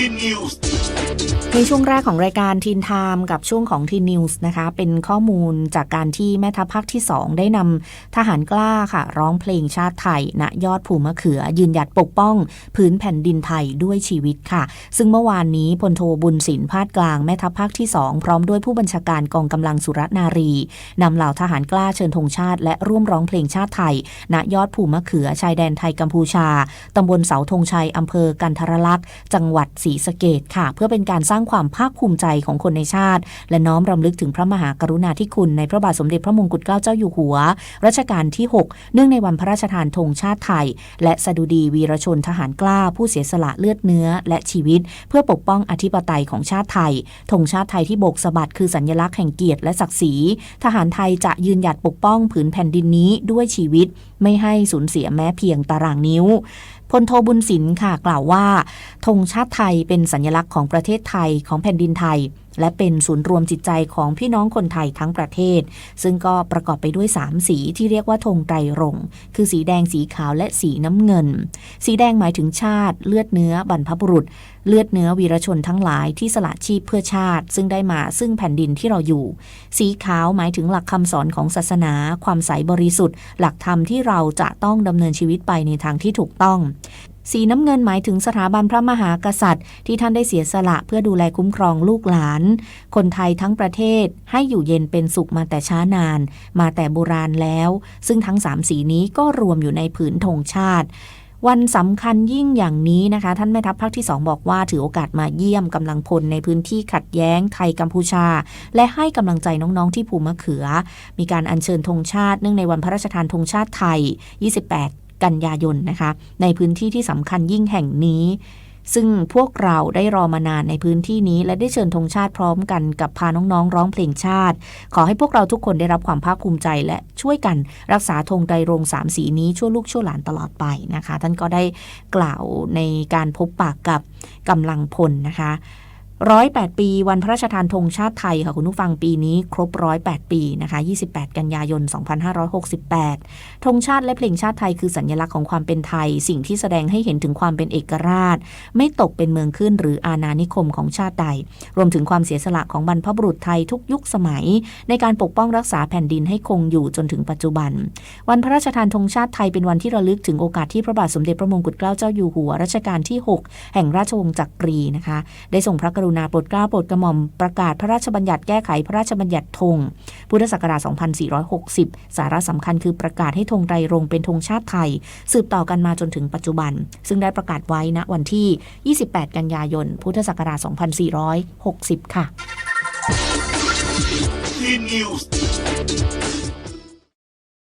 ทีนิวส์ ในช่วงแรกของรายการทีนไทม์กับช่วงของทีนิวส์นะคะ เป็นข้อมูลจากการที่แม่ทัพภาคที่ 2 ได้นำทหารกล้าค่ะ ร้องเพลงชาติไทยณยอดภูมะเขือ ยืนหยัดปกป้อง พื้นแผ่นดินไทยด้วยชีวิตค่ะ ซึ่งเมื่อวานนี้พลโทบุญสินพาดกลางแม่ทัพภาคที่ 2 พร้อมด้วยผู้บัญชาการกองกำลังสุรนารีนำเหล่าทหารกล้าเชิญธงชาติ และร่วมร้องเพลงชาติไทยณยอดภูมะเขือชายแดนไทยกัมพูชาตำบลเสาธงชัยอำเภอกันทรลักษณ์จังหวัดศรีสะเกดค่ะ เพื่อเป็นการสร้างความภาคภูมิใจของคนในชาติ และน้อมรำลึกถึงพระมหากรุณาธิคุณในพระบาทสมเด็จพระมงกุฎเกล้าเจ้าอยู่หัว รัชกาลที่ 6 เนื่องในวันพระราชทานธงชาติไทย และสดุดีวีรชนทหารกล้า ผู้เสียสละเลือดเนื้อ และชีวิต เพื่อปกป้องอธิปไตยของชาติไทยธงชาติไทยที่โบกสะบัดคือสัญลักษณ์แห่งเกียรติและศักดิ์ศรี ทหารไทยจะยืนหยัดปกป้องผืนแผ่นดินนี้ด้วยชีวิต ไม่ให้สูญเสียแม้เพียงตารางนิ้ว พลโทบุญสินค่ะกล่าวว่าธงชาติไทยเป็นสัญลักษณ์ของประเทศไทยของแผ่นดินไทย และเป็นศูนย์รวมจิตใจของพี่น้องคนไทยทั้งประเทศ ซึ่งก็ประกอบไปด้วย 3 สีที่เรียกว่าธงไตรรงค์คือสีแดงสีขาวและสีน้ำเงิน สีแดงหมายถึงชาติ เลือดเนื้อบรรพบุรุษ เลือดเนื้อวีรชนทั้งหลายที่สละชีพเพื่อชาติ ซึ่งได้มาซึ่งแผ่นดินที่เราอยู่ สีขาวหมายถึงหลักคำสอนของศาสนา ความใสบริสุทธิ์ หลักธรรมที่เราจะต้องดำเนินชีวิตไปในทางที่ถูกต้อง สีน้ำเงินหมายถึงสถาบันพระมหากษัตริย์ ที่ท่านได้เสียสละเพื่อดูแลคุ้มครองลูกหลาน คนไทยทั้งประเทศให้อยู่เย็นเป็นสุขมาแต่ช้านาน มาแต่โบราณแล้ว ซึ่งทั้งสามสีนี้ก็รวมอยู่ในผืนธงชาติวันสำคัญยิ่งอย่างนี้นะคะ ท่านแม่ทัพภาคที่ 2 บอกว่าถือโอกาสมาเยี่ยมกำลังพลในพื้นที่ขัดแย้งไทยกัมพูชา และให้กำลังใจน้องๆที่ภูมะเขือ มีการอัญเชิญธงชาติเนื่องในวันพระราชทานธงชาติไทย 28 กันยายนนะคะ ในพื้นที่ที่สำคัญยิ่งแห่งนี้ ซึ่งพวกเราได้รอมานานในพื้นที่นี้ และได้เชิญธงชาติพร้อมกันกับพาน้องๆ ร้องเพลงชาติ ขอให้พวกเราทุกคนได้รับความภาคภูมิใจ และช่วยกันรักษาธงไตรรงสามสีนี้ชั่วลูกชั่วหลานตลอดไปนะคะ ท่านก็ได้กล่าวในการพบปากกับกำลังพลนะคะ ร้อยแปดปีวันพระราชทานธงชาติไทยค่ะคุณผู้ฟังปีนี้ครบร้อยแปดปีนะคะ28 กันยายน 2568ธงชาติและเพลงชาติไทยคือสัญลักษณ์ของความเป็นไทย สิ่งที่แสดงให้เห็นถึงความเป็นเอกราช ไม่ตกเป็นเมืองขึ้นหรืออาณานิคมของชาติใด รวมถึงความเสียสละของบรรพบุรุษไทยทุกยุคสมัย ในการปกป้องรักษาแผ่นดินให้คงอยู่จนถึงปัจจุบัน วันพระราชทานธงชาติไทยเป็นวันที่ระลึกถึงโอกาสที่พระบาทสมเด็จพระมงกุฎเกล้าเจ้าอยู่หัวรัชกาลที่ 6 แห่งราชวงศ์จักรีนะคะ ได้ทรงพระกรุณาโปรดเกล้าโปรดกระหม่อมประกาศพระราชบัญญัติแก้ไขพระราชบัญญัติธงพุทธศักราช 2460 สาระสำคัญคือประกาศให้ธงไตรรงเป็นธงชาติไทย สืบต่อกันมาจนถึงปัจจุบัน ซึ่งได้ประกาศไว้ณวันที่ 28 กันยายน พุทธศักราช 2460 ค่ะ